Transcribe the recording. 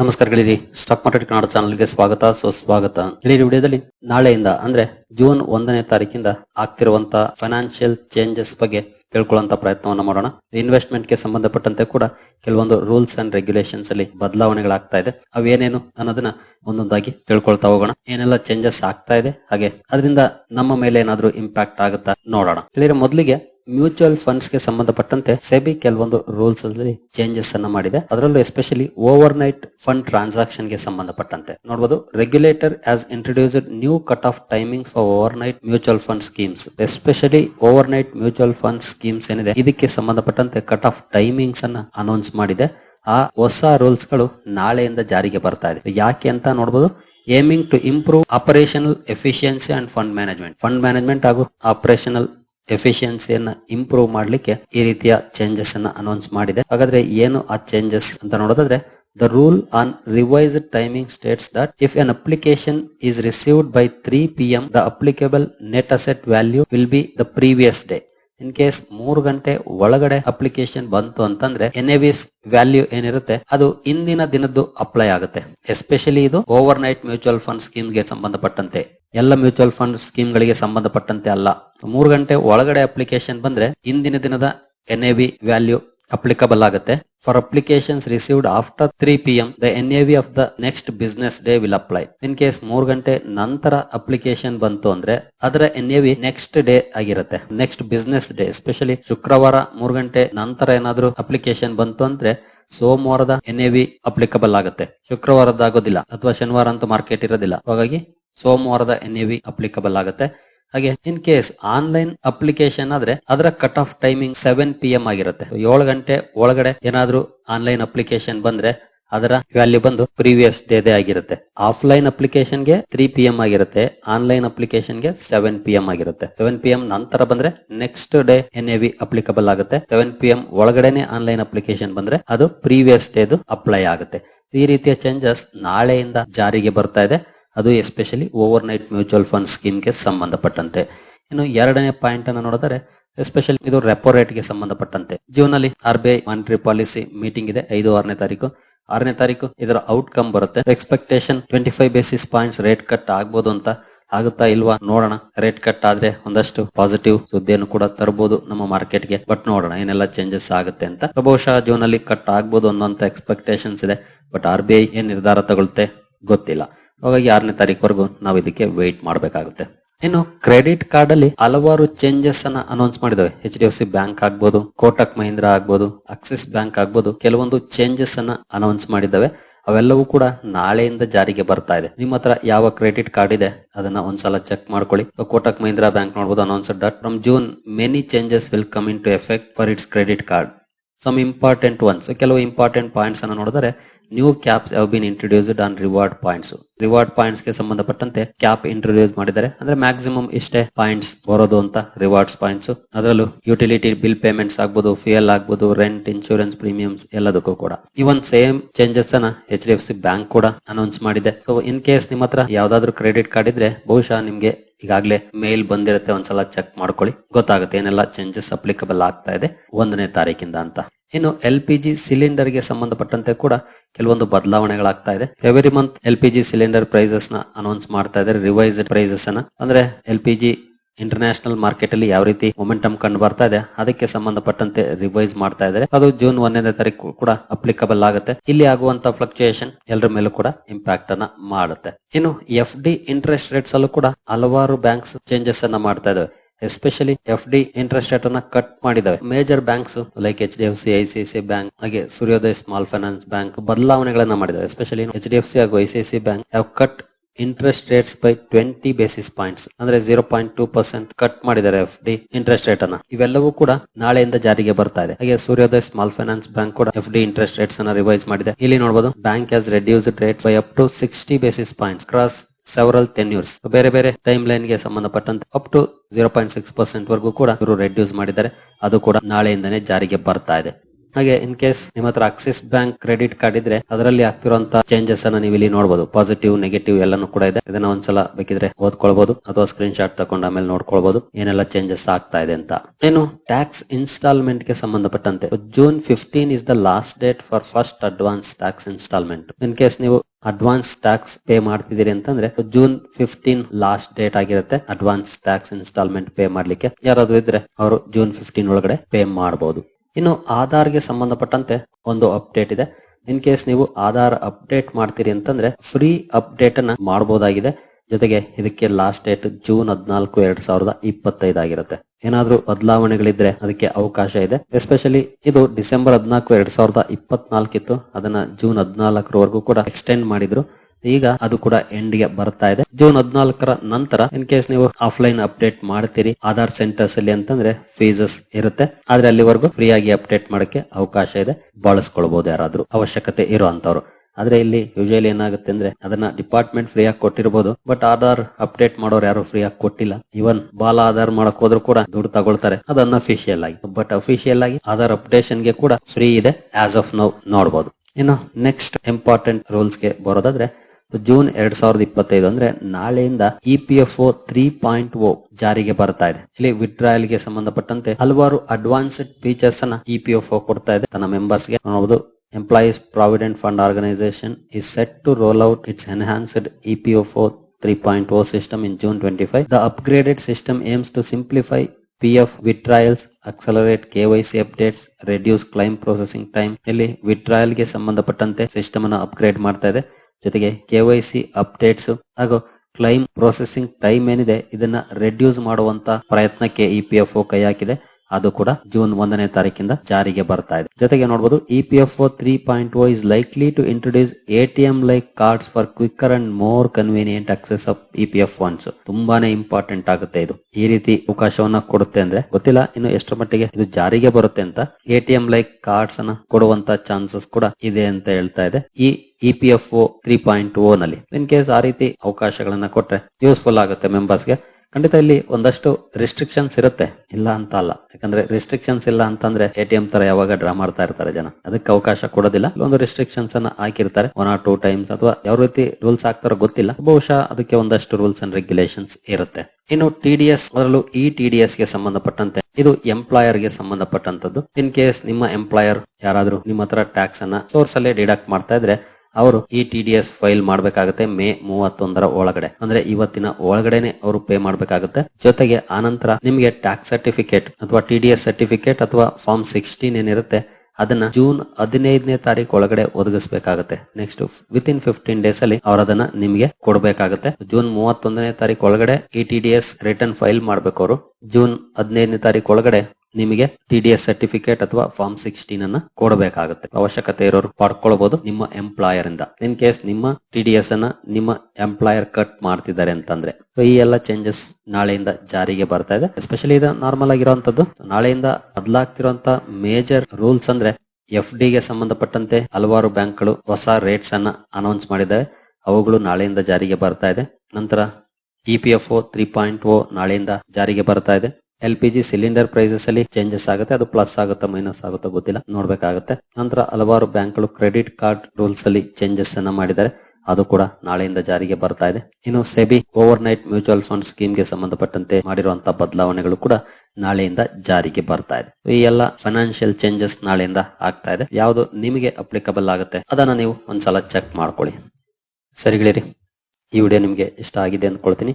ನಮಸ್ಕಾರ ಗೆಳೆಯರಿ. Stock market Kannada ಚಾನಲ್ಗೆ ಸ್ವಾಗತ. ಸುಸ್ವಾಗತ ಇಲ್ಲಿ ವಿಡಿಯೋದಲ್ಲಿ ನಾಳೆಯಿಂದ, ಅಂದ್ರೆ ಜೂನ್ ಒಂದನೇ ತಾರೀಕಿಂದ ಆಗ್ತಿರುವಂತ ಫೈನಾನ್ಷಿಯಲ್ ಚೇಂಜಸ್ ಬಗ್ಗೆ ತಿಳ್ಕೊಳ್ಳುವಂತ ಪ್ರಯತ್ನವನ್ನು ಮಾಡೋಣ. ಇನ್ವೆಸ್ಟ್ಮೆಂಟ್ಗೆ ಸಂಬಂಧಪಟ್ಟಂತೆ ಕೂಡ ಕೆಲವೊಂದು ರೂಲ್ಸ್ ಅಂಡ್ ರೆಗ್ಯುಲೇಷನ್ಸ್ ಅಲ್ಲಿ ಬದಲಾವಣೆಗಳಾಗ್ತಾ ಇದೆ. ಅವೇನೇನು ಅನ್ನೋದನ್ನ ಒಂದೊಂದಾಗಿ ತಿಳ್ಕೊಳ್ತಾ ಹೋಗೋಣ. ಏನೆಲ್ಲ ಚೇಂಜಸ್ ಆಗ್ತಾ ಇದೆ, ಹಾಗೆ ಅದರಿಂದ ನಮ್ಮ ಮೇಲೆ ಏನಾದ್ರೂ ಇಂಪ್ಯಾಕ್ಟ್ ಆಗುತ್ತಾ ನೋಡೋಣ. ಇಲ್ಲಿ ಮೊದಲಿಗೆ ಮ್ಯೂಚುವಲ್ ಫಂಡ್ಸ್ಗೆ ಸಂಬಂಧಪಟ್ಟಂತೆ ಸೆಬಿ ಕೆಲವೊಂದು ರೂಲ್ಸ್ ಅಲ್ಲಿ ಚೇಂಜಸ್ ಅನ್ನ ಮಾಡಿದೆ. ಅದರಲ್ಲೂ ಎಸ್ಪೆಷಲಿ ಓವರ್ ನೈಟ್ ಫಂಡ್ ಟ್ರಾನ್ಸಾಕ್ಷನ್ಗೆ ಸಂಬಂಧಪಟ್ಟಂತೆ. ನೋಡಬಹುದು regulator as introduced new cut off timing for overnight mutual fund schemes especially overnight mutual fund schemes ಏನಿದೆ, ಇದಕ್ಕೆ ಸಂಬಂಧಪಟ್ಟಂತೆ ಕಟ್ ಆಫ್ ಟೈಮಿಂಗ್ಸ್ ಅನ್ನ ಅನೌನ್ಸ್ ಮಾಡಿದೆ. ಆ ಹೊಸ ರೂಲ್ಸ್ಗಳು ನಾಳೆಯಿಂದ ಜಾರಿಗೆ ಬರ್ತಾ ಇದೆ. ಯಾಕೆ ಅಂತ ನೋಡಬಹುದು aiming to improve operational efficiency and fund management fund management ಹಾಗೂ ಆಪರೇಷನಲ್ ಎಫಿಷಿಯನ್ಸಿಯನ್ನ ಇಂಪ್ರೂವ್ ಮಾಡ್ಲಿಕ್ಕೆ ಈ ರೀತಿಯ ಚೇಂಜಸ್ ಅನ್ನ ಅನೌನ್ಸ್ ಮಾಡಿದೆ. ಹಾಗಾದ್ರೆ ಏನು ಆ ಚೇಂಜಸ್ ಅಂತ ನೋಡೋದಾದ್ರೆ the rule on revised timing states that if an application is received by three P M the applicable net asset value will be the previous day in case ಮೂರು ಗಂಟೆ ಒಳಗಡೆ ಅಪ್ಲಿಕೇಶನ್ ಬಂತು ಅಂತಂದ್ರೆ ಎನ್ ವ್ಯಾಲ್ಯೂ ಏನಿರುತ್ತೆ, ಅದು ಇಂದಿನ ದಿನದ್ದು apply ಆಗುತ್ತೆ. ಎಸ್ಪೆಷಲಿ ಇದು ಓವರ್ ನೈಟ್ ಮ್ಯೂಚುವಲ್ ಫಂಡ್ ಸ್ಕೀಮ್ಗೆ ಸಂಬಂಧಪಟ್ಟಂತೆ. ಎಲ್ಲ ಮ್ಯೂಚುವಲ್ ಫಂಡ್ ಸ್ಕೀಮ್ ಗಳಿಗೆ ಸಂಬಂಧಪಟ್ಟಂತೆ ಅಲ್ಲ. ಮೂರು ಗಂಟೆ ಒಳಗಡೆ ಅಪ್ಲಿಕೇಶನ್ ಬಂದ್ರೆ ಇಂದಿನ ದಿನದ ಎನ್ ವ್ಯಾಲ್ಯೂ ಅಪ್ಲಿಕಬಲ್ ಆಗುತ್ತೆ. After three P M the N A V of the next business day will apply in case ಮೂರ್ ಗಂಟೆ ನಂತರ ಅಪ್ಲಿಕೇಶನ್ ಬಂತು ಅಂದ್ರೆ, ಅದರ N A V next day ಆಗಿರುತ್ತೆ. ನೆಕ್ಸ್ಟ್ ಬಿಸ್ನೆಸ್ ಡೇ ಎಸ್ಪೆಷಲಿ ಶುಕ್ರವಾರ ಮೂರ್ ಗಂಟೆ ನಂತರ ಏನಾದ್ರೂ ಅಪ್ಲಿಕೇಶನ್ ಬಂತು ಅಂದ್ರೆ, ಸೋಮವಾರದ ಎನ್ ಎ ವಿ ಅಪ್ಲಿಕಬಲ್ ಆಗುತ್ತೆ. ಶುಕ್ರವಾರದ ಆಗೋದಿಲ್ಲ ಅಥವಾ ಶನಿವಾರ ಅಂತೂ ಮಾರ್ಕೆಟ್ ಇರೋದಿಲ್ಲ. ಹಾಗಾಗಿ ಸೋಮವಾರದ ಎನ್ ಎ ವಿ ಅಪ್ಲಿಕಬಲ್ ಆಗುತ್ತೆ. ಹಾಗೆ ಇನ್ ಕೇಸ್ ಆನ್ಲೈನ್ ಅಪ್ಲಿಕೇಶನ್ ಆದ್ರೆ ಅದರ cut off timing seven P M ಆಗಿರುತ್ತೆ. ಏಳು ಗಂಟೆ ಒಳಗಡೆ ಏನಾದ್ರೂ ಆನ್ಲೈನ್ ಅಪ್ಲಿಕೇಶನ್ ಬಂದ್ರೆ ಅದರ ವ್ಯಾಲ್ಯೂ ಬಂದು ಪ್ರೀವಿಯಸ್ ಡೇದೇ ಆಗಿರುತ್ತೆ. ಆಫ್ಲೈನ್ ಅಪ್ಲಿಕೇಶನ್ಗೆ ತ್ರೀ ಪಿ ಎಂ ಆಗಿರುತ್ತೆ. ಆನ್ಲೈನ್ ಅಪ್ಲಿಕೇಶನ್ಗೆ ಸೆವೆನ್ ಪಿ ಎಂ ಆಗಿರುತ್ತೆ. ಸೆವೆನ್ ಪಿ ಎಂ ನಂತರ ಬಂದ್ರೆ next day N A V applicable ಆಗುತ್ತೆ. ಸೆವೆನ್ ಪಿ ಎಂ ಒಳಗಡೆನೆ ಆನ್ಲೈನ್ ಅಪ್ಲಿಕೇಶನ್ ಬಂದ್ರೆ ಅದು ಪ್ರೀವಿಯಸ್ ಡೇದು ಅಪ್ಲೈ ಆಗುತ್ತೆ. ಈ ರೀತಿಯ ಚೇಂಜಸ್ ನಾಳೆಯಿಂದ ಜಾರಿಗೆ ಬರ್ತಾ ಇದೆ. ಅದು especially over night mutual fund ಸ್ಕೀಮ್ಗೆ ಸಂಬಂಧಪಟ್ಟಂತೆ. ಇನ್ನು ಎರಡನೇ ಪಾಯಿಂಟ್ ಅನ್ನು ನೋಡಿದರೆ ಎಸ್ಪೆಷಲಿ ಇದು ರೆಪೋ ರೇಟ್ಗೆ ಸಂಬಂಧಪಟ್ಟಂತೆ. ಜೂನ್ ಅಲ್ಲಿ R B I monetary policy meeting ಇದೆ, ಐದು ಆರನೇ ತಾರೀಕು. ಆರನೇ ತಾರೀಕು ಇದರ ಔಟ್ಕಮ್ ಬರುತ್ತೆ. Expectation twenty five basis points rate cut ಆಗ್ಬೋದು ಅಂತ ಆಗುತ್ತಾ ಇಲ್ವಾ ನೋಡೋಣ. ರೇಟ್ ಕಟ್ ಆದ್ರೆ ಒಂದಷ್ಟು ಪಾಸಿಟಿವ್ ಸುದ್ದಿಯನ್ನು ಕೂಡ ತರಬಹುದು ನಮ್ಮ ಮಾರ್ಕೆಟ್ಗೆ ಬಟ್ ನೋಡೋಣ, ಏನೆಲ್ಲ ಚೇಂಜಸ್ ಆಗುತ್ತೆ ಅಂತ. ಬಹುಶಃ ಜೂನ್ ಅಲ್ಲಿ ಕಟ್ ಆಗ್ಬೋದು ಅನ್ನೋಂತ ಎಕ್ಸ್ಪೆಕ್ಟೇಷನ್ಸ್ ಇದೆ. ಬಟ್ ಆರ್ ಬಿ ಏನ್ ನಿರ್ಧಾರ ತಗೊಳುತ್ತೆ ಗೊತ್ತಿಲ್ಲ. ಹಾಗಾಗಿ ಆರನೇ ತಾರೀಕುವರೆಗೂ ನಾವು ಇದಕ್ಕೆ ವೇಟ್ ಮಾಡಬೇಕಾಗುತ್ತೆ. ಇನ್ನು ಕ್ರೆಡಿಟ್ ಕಾರ್ಡ್ ಅಲ್ಲಿ ಹಲವಾರು ಚೇಂಜಸ್ ಅನ್ನ announce ಮಾಡಿದಾವೆ. H D F C bank ಆಗ್ಬೋದು ಕೋಟಕ್ ಮಹೀಂದ್ರ ಆಗ್ಬೋದು ಆಕ್ಸಿಸ್ ಬ್ಯಾಂಕ್ ಆಗ್ಬೋದು, ಕೆಲವೊಂದು ಚೇಂಜಸ್ ಅನ್ನ ಅನೌನ್ಸ್ ಮಾಡಿದ್ದಾವೆ ಅವೆಲ್ಲವೂ ಕೂಡ ನಾಳೆಯಿಂದ ಜಾರಿಗೆ ಬರ್ತಾ ಇದೆ. ನಿಮ್ಮ ಹತ್ರ ಯಾವ ಕ್ರೆಡಿಟ್ ಕಾರ್ಡ್ ಇದೆ, ಅದನ್ನ ಒಂದ್ಸಲ ಚೆಕ್ ಮಾಡ್ಕೊಳ್ಳಿ. ಕೋಟಕ್ ಮಹೀಂದ್ರ ಬ್ಯಾಂಕ್ ನೋಡಬಹುದು announce that from June many changes will come in to effect for its credit card some important ones ಕೆಲವು ಇಂಪಾರ್ಟೆಂಟ್ ಪಾಯಿಂಟ್ಸ್ ಅನ್ನು ನೋಡಿದರೆ new caps have been introduced on reward points reward ಪಾಯಿಂಟ್ಸ್ಗೆ ಸಂಬಂಧಪಟ್ಟಂತೆ cap introduce ಮಾಡಿದ್ದಾರೆ. ಅಂದ್ರೆ maximum ಇಷ್ಟೇ points ಬರೋದು ಅಂತ rewards points ಅದರಲ್ಲೂ ಯುಟಿಲಿಟಿ ಬಿಲ್ ಪೇಮೆಂಟ್ಸ್ ಆಗ್ಬೋದು ಫಿಯಲ್ ಆಗ್ಬೋದು ರೆಂಟ್ ಇನ್ಶೂರೆನ್ಸ್ ಪ್ರೀಮಿಯಮ್ಸ್ ಎಲ್ಲದಕ್ಕೂ ಕೂಡ. ಇವನ್ ಸೇಮ್ ಚೇಂಜಸ್ ಅನ್ನ H D F C bank ಕೂಡ ಅನೌನ್ಸ್ ಮಾಡಿದೆ. ಸೊ ಇನ್ ಕೇಸ್ ನಿಮ್ಮ ಹತ್ರ ಯಾವ್ದಾದ್ರು ಕ್ರೆಡಿಟ್ ಕಾರ್ಡ್ ಇದ್ರೆ ಬಹುಶಃ ನಿಮ್ಗೆ ಈಗಾಗಲೇ ಮೇಲ್ ಬಂದಿರುತ್ತೆ. ಒಂದ್ಸಲ ಚೆಕ್ ಮಾಡ್ಕೊಳ್ಳಿ. ಗೊತ್ತಾಗುತ್ತೆ ಏನೆಲ್ಲ ಚೇಂಜಸ್ ಅಪ್ಲಿಕಬಲ್ ಆಗ್ತಾ ಇದೆ ಒಂದನೇ ತಾರೀಕಿಂದ ಅಂತ. ಇನ್ನು ಎಲ್ ಪಿ ಜಿ ಸಿಲಿಂಡರ್ಗೆ ಸಂಬಂಧಪಟ್ಟಂತೆ ಕೂಡ ಕೆಲವೊಂದು ಬದಲಾವಣೆಗಳಾಗ್ತಾ ಇದೆ. Every month L P G cylinder ಪ್ರೈಸಸ್ನ announce ಮಾಡ್ತಾ ಇದ್ದಾರೆ ರಿವೈಸ್ಡ್ ಪ್ರೈಸಸ್ ಅನ್ನ. ಅಂದ್ರೆ L P G international market ಅಲ್ಲಿ ಯಾವ ರೀತಿ ಮೊಮೆಂಟಮ್ ಕಂಡು ಬರ್ತಾ ಇದೆ, ಅದಕ್ಕೆ ಸಂಬಂಧಪಟ್ಟಂತೆ ರಿವೈಸ್ ಮಾಡ್ತಾ ಇದ್ದಾರೆ. ಅದು ಜೂನ್ ಒಂದನೇ ತಾರೀಕು ಕೂಡ ಅಪ್ಲಿಕಬಲ್ ಆಗುತ್ತೆ. ಇಲ್ಲಿ ಆಗುವಂತ ಫ್ಲಕ್ಚುಯೇಷನ್ ಎಲ್ಲರ ಮೇಲೂ ಕೂಡ ಇಂಪ್ಯಾಕ್ಟ್ ಅನ್ನ ಮಾಡುತ್ತೆ. ಇನ್ನು ಎಫ್ ಡಿ ಇಂಟ್ರೆಸ್ಟ್ ರೇಟ್ಸ್ ಅಲ್ಲೂ ಕೂಡ ಹಲವಾರು ಬ್ಯಾಂಕ್ಸ್ ಚೇಂಜಸ್ ಅನ್ನ ಮಾಡ್ತಾ ಇದಾವೆ. Especially F D interest rate ಅನ್ನ cut ಮಾಡಿದಾವೆ major banks like H D F C I C C bank ಹಾಗೆ ಸೂರ್ಯೋದಯ ಸ್ಮಾಲ್ ಫೈನಾನ್ಸ್ ಬ್ಯಾಂಕ್ ಬದಲಾವಣೆಗಳನ್ನ ಮಾಡಿದಾವೆ especially H D F C ಹಾಗೂ ಐ ಸಿ ಸಿ ಬ್ಯಾಂಕ್ ಯಾವ cut interest rates by twenty basis points ಅಂದ್ರೆ zero point two percent cut ಮಾಡಿದ್ದಾರೆ F D interest rate ಅನ್ನ. ಇವೆಲ್ಲವೂ ಕೂಡ ನಾಳೆಯಿಂದ ಜಾರಿಗೆ ಬರ್ತಾ ಇದೆ. ಹಾಗೆ ಸೂರ್ಯೋದಯ ಸ್ಮಾಲ್ ಫೈನಾನ್ಸ್ ಬ್ಯಾಂಕ್ ಕೂಡ ಎಫ್ ಡಿ ಇಂಟ್ರೆಸ್ಟ್ ರೇಟ್ಸ್ ಅನ್ನ ರಿವೈಸ್ ಮಾಡಿದೆ. ಇಲ್ಲಿ ನೋಡಬಹುದು bank has reduced rates by up to sixty basis points cross several tenures ಬೇರೆ ಬೇರೆ ಟೈಮ್ ಲೈನ್ಗೆ ಸಂಬಂಧಪಟ್ಟಂತೆ up to zero point six percent ವರೆಗೂ ಕೂಡ ಇವರು ರೆಡ್ಯೂಸ್ ಮಾಡಿದ್ದಾರೆ. ಅದು ಕೂಡ ನಾಳೆಯಿಂದನೇ ಜಾರಿಗೆ ಬರ್ತಾ ಇದೆ. ಹಾಗೆ ಇನ್ ಕೇಸ್ ನಿಮ್ಮ ಹತ್ರ ಆಕ್ಸಿಸ್ ಬ್ಯಾಂಕ್ ಕ್ರೆಡಿಟ್ ಕಾರ್ಡ್ ಇದ್ರೆ ಅದರಲ್ಲಿ ಆಗ್ತಿರುವಂತ ಚೇಂಜಸ್ ಅನ್ನ ನೀವು ಇಲ್ಲಿ ನೋಡಬಹುದು ಪಾಸಿಟಿವ್ ನೆಗೆಟಿವ್ ಎಲ್ಲಾನು ಕೂಡ ಇದೆ. ಇದನ್ನ ಒಂದ್ಸಲ ಬೇಕಿದ್ರೆ ಓದ್ಕೊಳ್ಬಹುದು ಅಥವಾ ಸ್ಕ್ರೀನ್ ಶಾಟ್ ತಕೊಂಡು ಆಮೇಲೆ ನೋಡ್ಕೊಳ್ಬಹುದು ಏನೆಲ್ಲ ಚೇಂಜಸ್ ಆಗ್ತಾ ಇದೆ ಅಂತ. ಏನು ಟ್ಯಾಕ್ಸ್ ಇನ್ಸ್ಟಾಲ್ಮೆಂಟ್ಗೆ ಸಂಬಂಧಪಟ್ಟಂತೆ June fifteen is the last date for first advance tax instalment in case ನೀವು ಅಡ್ವಾನ್ಸ್ ಟ್ಯಾಕ್ಸ್ ಪೇ ಮಾಡ್ತಿದ್ದೀರಿ ಅಂತಂದ್ರೆ ಜೂನ್ ಫಿಫ್ಟೀನ್ ಲಾಸ್ಟ್ ಡೇಟ್ ಆಗಿರುತ್ತೆ ಅಡ್ವಾನ್ಸ್ ಟ್ಯಾಕ್ಸ್ ಇನ್ಸ್ಟಾಲ್ಮೆಂಟ್ ಪೇ ಮಾಡ್ಲಿಕ್ಕೆ. ಯಾರಾದ್ರೂ ಇದ್ರೆ ಅವರು ಜೂನ್ ಫಿಫ್ಟೀನ್ ಒಳಗಡೆ ಪೇ ಮಾಡಬಹುದು ಇನ್ನು ಆಧಾರ್ಗೆ ಸಂಬಂಧಪಟ್ಟಂತೆ ಒಂದು ಅಪ್ಡೇಟ್ ಇದೆ. ಇನ್ ಕೇಸ್ ನೀವು ಆಧಾರ್ ಅಪ್ಡೇಟ್ ಮಾಡ್ತೀರಿ ಅಂತಂದ್ರೆ ಫ್ರೀ ಅಪ್ಡೇಟ್ ಅನ್ನ ಮಾಡಬಹುದಾಗಿದೆ ಜೊತೆಗೆ ಇದಕ್ಕೆ ಲಾಸ್ಟ್ ಡೇಟ್ ಜೂನ್ ಹದಿನಾಲ್ಕು, ಎರಡ್ ಸಾವಿರದ ಇಪ್ಪತ್ತೈದು ಆಗಿರುತ್ತೆ. ಏನಾದ್ರೂ ಬದಲಾವಣೆಗಳಿದ್ರೆ ಅದಕ್ಕೆ ಅವಕಾಶ ಇದೆ. ಎಸ್ಪೆಷಲಿ ಇದು ಡಿಸೆಂಬರ್ ಹದಿನಾಲ್ಕು, ಎರಡ್ ಸಾವಿರದ ಇಪ್ಪತ್ನಾಲ್ಕಿತ್ತು. ಅದನ್ನ ಜೂನ್ ಹದಿನಾಲ್ಕರವರೆಗೂ ಕೂಡ ಎಕ್ಸ್ಟೆಂಡ್ ಮಾಡಿದ್ರು. ಈಗ ಅದು ಕೂಡ ಎಂಡ್ಗೆ ಬರ್ತಾ ಇದೆ. ಜೂನ್ ಹದಿನಾಲ್ಕರ ನಂತರ ಇನ್ ಕೇಸ್ ನೀವು ಆಫ್ಲೈನ್ ಅಪ್ಡೇಟ್ ಮಾಡ್ತೀರಿ, ಆಧಾರ್ ಸೆಂಟರ್ಸ್ ಅಲ್ಲಿ ಅಂತಂದ್ರೆ ಫೀಸಸ್ ಇರುತ್ತೆ. ಆದ್ರೆ ಅಲ್ಲಿವರೆಗೂ ಫ್ರೀ ಆಗಿ ಅಪ್ಡೇಟ್ ಮಾಡಕ್ಕೆ ಅವಕಾಶ ಇದೆ. ಬಳಸ್ಕೊಳ್ಬಹುದು ಯಾರಾದ್ರೂ ಅವಶ್ಯಕತೆ ಇರೋ ಅಂತವ್ರು ಆದ್ರೆ ಇಲ್ಲಿ ಯೂಶಲಿ ಏನಾಗುತ್ತೆ ಅಂದ್ರೆ ಅದನ್ನ ಡಿಪಾರ್ಟ್ಮೆಂಟ್ ಫ್ರೀ ಆಗಿ ಕೊಟ್ಟಿರಬಹುದು ಬಟ್ ಆಧಾರ್ ಅಪ್ಡೇಟ್ ಮಾಡೋರು ಯಾರು ಫ್ರೀ ಆಗಿ ಕೊಟ್ಟಿಲ್ಲ. ಇವನ್ ಬಾಲ ಆಧಾರ್ ಮಾಡಕ್ ಹೋದ್ರು ಕೂಡ ದುಡ್ಡು ತಗೊಳ್ತಾರೆ. ಅದನ್ನ ಅಫಿಷಿಯಲ್ ಆಗಿ. ಬಟ್ ಅಫಿಷಿಯಲ್ ಆಗಿ ಆಧಾರ್ ಅಪ್ಡೇಷನ್ಗೆ ಕೂಡ ಫ್ರೀ ಇದೆ ಆಸ್ ಆಫ್ ನೌ ನೋಡಬಹುದು ಇನ್ನು ನೆಕ್ಸ್ಟ್ ಇಂಪಾರ್ಟೆಂಟ್ ರೂಲ್ಸ್ಗೆ ಬರೋದಾದ್ರೆ ಜೂನ್ ಎರಡ್ ಸಾವಿರದ ಇಪ್ಪತ್ತೈದು ಅಂದ್ರೆ ನಾಳೆಯಿಂದ E P F O three point O ಜಾರಿಗೆ ಬರ್ತಾ ಇದೆ. ಇಲ್ಲಿ ವಿಡ್ರಾಯಲ್ಗೆ ಸಂಬಂಧಪಟ್ಟಂತೆ ಹಲವಾರು ಅಡ್ವಾನ್ಸ್ಡ್ ಫೀಚರ್ಸ್ ಅನ್ನ ಇ ಪಿ ಎಫ್ ಒ ಕೊಡ್ತಾ ಇದೆ. ತನ್ನ ಮೆಂಬರ್ಸ್ಗೆ ನೋಡಬಹುದು employees provident fund organisation is set to is set to roll out its enhanced in EPFO 3.0 system in June 25. The upgraded system aims to simplify PF withdrawals, accelerate KYC updates reduce claim processing time ಇಲ್ಲಿ withdrawal ಗೆ ಸಂಬಂಧಪಟ್ಟಂತೆ system ಅನ್ನು upgrade ಮಾಡ್ತಾ ಇದೆ. ಜೊತೆಗೆ K Y C updates ಹಾಗೂ claim processing time ಏನಿದೆ, ಇದನ್ನ ರೆಡ್ಯೂಸ್ ಮಾಡುವಂತ ಪ್ರಯತ್ನಕ್ಕೆ ಇ ಪಿ ಎಫ್ ಒ ಕೈ ಹಾಕಿದೆ. ಅದು ಕೂಡ ಜೂನ್ ಒಂದನೇ ತಾರೀಕಿಂದ ಜಾರಿಗೆ ಬರ್ತಾ ಇದೆ. ಜೊತೆಗೆ ನೋಡಬಹುದು E P F three point O is likely to introduce ATM like cards for quicker and more convenient access of E P ತುಂಬಾನೇ ಇಂಪಾರ್ಟೆಂಟ್ ಆಗುತ್ತೆ ಇದು. ಈ ರೀತಿ ಅವಕಾಶವನ್ನ ಕೊಡುತ್ತೆ ಅಂದ್ರೆ ಗೊತ್ತಿಲ್ಲ, ಇನ್ನು ಎಷ್ಟರ ಮಟ್ಟಿಗೆ ಇದು ಜಾರಿಗೆ ಬರುತ್ತೆ ಅಂತ ಎಟಿಎಂ ಲೈಕ್ ಕಾರ್ಡ್ಸ್ ಅನ್ನ ಕೊಡುವಂತ ಚಾನ್ಸಸ್ ಕೂಡ ಇದೆ ಅಂತ ಹೇಳ್ತಾ ಇದೆ ಈ E P O three point O ನಲ್ಲಿ. ಇನ್ ಕೇಸ್ ಆ ರೀತಿ ಅವಕಾಶಗಳನ್ನ ಕೊಟ್ರೆ ಯೂಸ್ಫುಲ್ ಆಗುತ್ತೆ ಮೆಂಬರ್ಸ್ಗೆ ಖಂಡಿತ ಇಲ್ಲಿ ಒಂದಷ್ಟು ರಿಸ್ಟ್ರಿಕ್ಷನ್ಸ್ ಇರುತ್ತೆ. ಇಲ್ಲ ಅಂತ ಅಲ್ಲ. ಯಾಕಂದ್ರೆ ರಿಸ್ಟ್ರಿಕ್ಷನ್ಸ್ ಇಲ್ಲ ಅಂತಂದ್ರೆ ಎ ಟಿ ಎಂ ತರ ಯಾವಾಗ ಡ್ರಾ ಮಾಡ್ತಾ ಇರ್ತಾರೆ ಜನ. ಅದಕ್ಕೆ ಅವಕಾಶ ಕೊಡೋದಿಲ್ಲ. ಒಂದು ರಿಸ್ಟ್ರಿಕ್ಷನ್ಸ್ ಅನ್ನ ಹಾಕಿರ್ತಾರೆ. ಒನ್ ಆರ್ ಟೂ ಟೈಮ್ಸ್ ಅಥವಾ ಯಾವ ರೀತಿ ರೂಲ್ಸ್ ಹಾಕ್ತಾರೋ ಗೊತ್ತಿಲ್ಲ. ಬಹುಶಃ ಅದಕ್ಕೆ ಒಂದಷ್ಟು ರೂಲ್ಸ್ ಅಂಡ್ ರೆಗ್ಯುಲೇಷನ್ಸ್ ಇರುತ್ತೆ. ಇನ್ನು ಟಿ ಡಿ ಎಸ್ ಅದರಲ್ಲೂ ಈ ಟಿ ಡಿ ಎಸ್ಗೆ ಸಂಬಂಧಪಟ್ಟಂತೆ, ಇದು ಎಂಪ್ಲಾಯರ್ಗೆ ಸಂಬಂಧಪಟ್ಟಂತದ್ದು ಇನ್ ಕೇಸ್ ನಿಮ್ಮ ಎಂಪ್ಲಾಯರ್ ಯಾರಾದ್ರೂ ನಿಮ್ಮ ಹತ್ರ ಟ್ಯಾಕ್ಸ್ ಅನ್ನ ಸೋರ್ಸ್ ಅಲ್ಲೇ ಡಿಡಕ್ಟ್ ಮಾಡ್ತಾ ಇದ್ರೆ ಅವರು ಈ ಟಿ ಡಿ ಎಸ್ ಫೈಲ್ ಮಾಡಬೇಕಾಗುತ್ತೆ ಮೇ ಮೂವತ್ತೊಂದರ ಒಳಗಡೆ. ಅಂದ್ರೆ ಇವತ್ತಿನ ಒಳಗಡೆನೆ ಅವರು ಪೇ ಮಾಡಬೇಕಾಗುತ್ತೆ. ಜೊತೆಗೆ ಆನಂತರ ನಿಮಗೆ ಟ್ಯಾಕ್ಸ್ ಸರ್ಟಿಫಿಕೇಟ್ ಅಥವಾ ಟಿ ಡಿ ಎಸ್ ಸರ್ಟಿಫಿಕೇಟ್ ಅಥವಾ ಫಾರ್ಮ್ ಸಿಕ್ಸ್ಟೀನ್ ಏನಿರುತ್ತೆ, ಅದನ್ನ ಜೂನ್ ಹದಿನೈದನೇ ತಾರೀಕು ಒಳಗಡೆ ಒದಗಿಸಬೇಕಾಗುತ್ತೆ. Next with in fifteen days ಅಲ್ಲಿ ಅವ್ರು ಅದನ್ನ ನಿಮಗೆ ಕೊಡಬೇಕಾಗುತ್ತೆ. ಜೂನ್ ಮೂವತ್ತೊಂದನೇ ತಾರೀಕು ಒಳಗಡೆ ಈ T D S return file ಮಾಡಬೇಕು ಅವರು. ಜೂನ್ ಹದಿನೈದನೇ ತಾರೀಕು ಒಳಗಡೆ ನಿಮಗೆ ಟಿ ಡಿ ಎಸ್ ಸರ್ಟಿಫಿಕೇಟ್ ಅಥವಾ ಫಾರ್ಮ್ ಸಿಕ್ಸ್ಟೀನ್ ಅನ್ನ ಕೊಡಬೇಕಾಗುತ್ತೆ. ಅವಶ್ಯಕತೆ ಇರೋರು ಪಡ್ಕೊಳ್ಬಹುದು ನಿಮ್ಮ ಎಂಪ್ಲಾಯರ್ ಇಂದ. ಇನ್ ಕೇಸ್ ನಿಮ್ಮ ಟಿ ಡಿ ಎಸ್ ಅನ್ನ ನಿಮ್ಮ ಎಂಪ್ಲಾಯರ್ ಕಟ್ ಮಾಡ್ತಿದ್ದಾರೆ ಅಂತಂದ್ರೆ ಈ ಎಲ್ಲ ಚೇಂಜಸ್ ನಾಳೆಯಿಂದ ಜಾರಿಗೆ ಬರ್ತಾ ಇದೆ. ಎಸ್ಪೆಷಲಿ ಇದು ನಾರ್ಮಲ್ ಆಗಿರುವಂತದ್ದು ನಾಳೆಯಿಂದ ಬದಲಾಗ್ತಿರುವಂತ ಮೇಜರ್ ರೂಲ್ಸ್ ಅಂದ್ರೆ ಎಫ್ ಡಿ ಗೆ ಸಂಬಂಧಪಟ್ಟಂತೆ ಹಲವಾರು ಬ್ಯಾಂಕ್ಗಳು ಹೊಸ ರೇಟ್ಸ್ ಅನ್ನ ಅನೌನ್ಸ್ ಮಾಡಿದ್ದಾರೆ. ಅವುಗಳು ನಾಳೆಯಿಂದ ಜಾರಿಗೆ ಬರ್ತಾ ಇದೆ. ನಂತರ E P F O three point O ನಾಳೆಯಿಂದ ಜಾರಿಗೆ ಬರ್ತಾ ಇದೆ. L P G cylinder prices ಅಲ್ಲಿ ಚೇಂಜಸ್ ಆಗುತ್ತೆ, ಅದು ಪ್ಲಸ್ ಆಗುತ್ತಾ ಮೈನಸ್ ಆಗುತ್ತಾ ಗೊತ್ತಿಲ್ಲ, ನೋಡ್ಬೇಕಾಗುತ್ತೆ. ನಂತರ ಹಲವಾರು ಬ್ಯಾಂಕ್ಗಳು ಕ್ರೆಡಿಟ್ ಕಾರ್ಡ್ ರೂಲ್ಸ್ ಅಲ್ಲಿ ಚೇಂಜಸ್ ಅನ್ನ ಮಾಡಿದ್ದಾರೆ. ಅದು ಕೂಡ ನಾಳೆಯಿಂದ ಜಾರಿಗೆ ಬರ್ತಾ ಇದೆ. ಇನ್ನು SEBI over night mutual fund ಸ್ಕೀಮ್ಗೆ ಸಂಬಂಧಪಟ್ಟಂತೆ ಮಾಡಿರುವಂತಹ ಬದಲಾವಣೆಗಳು ಕೂಡ ನಾಳೆಯಿಂದ ಜಾರಿಗೆ ಬರ್ತಾ ಇದೆ. ಈ ಎಲ್ಲ ಫೈನಾನ್ಷಿಯಲ್ ಚೇಂಜಸ್ ನಾಳೆಯಿಂದ ಆಗ್ತಾ ಇದೆ. ಯಾವುದು ನಿಮಗೆ ಅಪ್ಲಿಕಬಲ್ ಆಗುತ್ತೆ, ಅದನ್ನ ನೀವು ಒಂದ್ಸಲ ಚೆಕ್ ಮಾಡ್ಕೊಳ್ಳಿ. ಸರಿಗಳಿರಿ ಈ ವಿಡಿಯೋ ನಿಮಗೆ ಇಷ್ಟ ಆಗಿದೆ ಅಂದ್ಕೊಳ್ತೀನಿ.